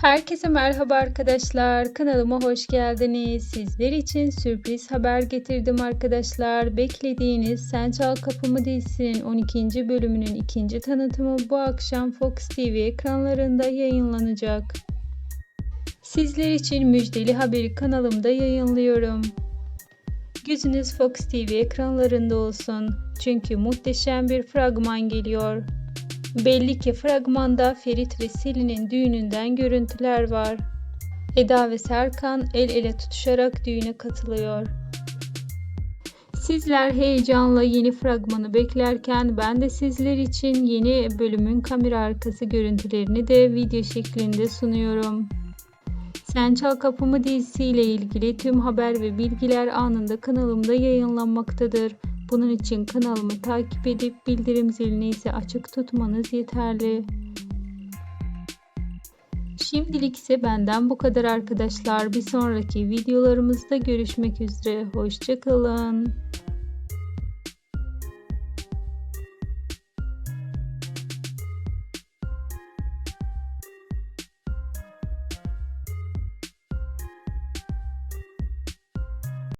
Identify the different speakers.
Speaker 1: Herkese merhaba arkadaşlar. Kanalıma hoş geldiniz. Sizler için sürpriz haber getirdim arkadaşlar. Beklediğiniz Sen Çal Kapımı dizisinin 12. bölümünün ikinci tanıtımı bu akşam Fox TV ekranlarında yayınlanacak. Sizler için müjdeli haberi kanalımda yayınlıyorum. Gözünüz Fox TV ekranlarında olsun. Çünkü muhteşem bir fragman geliyor. Belli ki fragmanda Ferit ve Selin'in düğününden görüntüler var. Eda ve Serkan el ele tutuşarak düğüne katılıyor. Sizler heyecanla yeni fragmanı beklerken ben de sizler için yeni bölümün kamera arkası görüntülerini de video şeklinde sunuyorum. Sen Çal Kapımı dizisiyle ilgili tüm haber ve bilgiler anında kanalımda yayınlanmaktadır. Bunun için kanalımı takip edip bildirim zilini ise açık tutmanız yeterli. Şimdilik ise benden bu kadar arkadaşlar. Bir sonraki videolarımızda görüşmek üzere. Hoşçakalın.